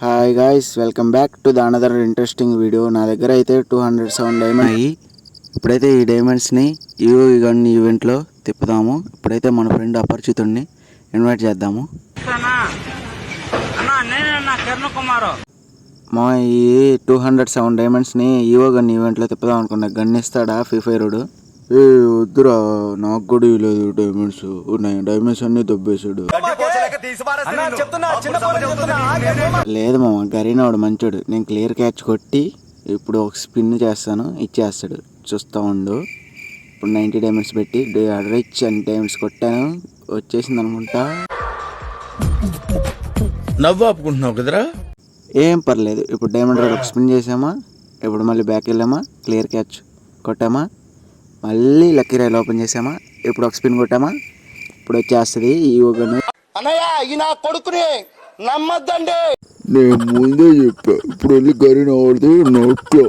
Hi guys welcome back to the another interesting video నా దగ్గర అయితే టూ హండ్రెడ్ సెవెన్ డైమండ్ అయ్యి ఇప్పుడైతే ఈ డైమండ్స్ని ఈవో గన్ ఈవెంట్లో తిప్పుదాము. ఇప్పుడైతే మన ఫ్రెండ్ అపరిచితుడిని ఇన్వైట్ చేద్దాము. అన్నా అన్నా నేనన్నా కిరణ్ కుమారు. మా ఈ టూ హండ్రెడ్ సెవెన్ డైమండ్స్ని ఈవో గన్ ఈవెంట్లో తిప్పుదాం అనుకున్నా. గన్ ఇస్తాడా ఫ్రీ ఫైరుడు ఏ వద్దురా నాకు కూడా లేదు డైమండ్స్ ఉన్నాయి డైమండ్స్ అన్ని దొబ్బేసాడు లేదు మామ గరీనాడు మంచోడు. నేను క్లియర్ క్యాచ్ కొట్టి ఇప్పుడు ఒక స్పిన్ చేస్తాను ఇచ్చేస్తాడు. చూస్తూ ఉండు. ఇప్పుడు నైంటీ డైమండ్స్ పెట్టి రిచ్ అని డైమండ్స్ కొట్టాను. వచ్చేసింది అనుకుంటా. నవ్వు ఆపుకుంటున్నావు కదరా? ఏం పర్లేదు. ఇప్పుడు డైమండ్ రోడ్ ఒక స్పిన్ చేసామా? ఇప్పుడు మళ్ళీ బ్యాక్ వెళ్ళామా? క్లియర్ క్యాచ్ కొట్టామా? మళ్ళీ లక్కీ రైల్ ఓపెన్ చేసామా? ఇప్పుడు ఒక స్పిన్ కొట్టామా? ఇప్పుడు వచ్చేస్తుంది ఈ ఒకను అన్నయ్య ఈ నా కొడుకుని నమ్మద్దండి. నేను ముందే చెప్పా ఇప్పుడు వెళ్ళి గరి ఆడితే నోట్లో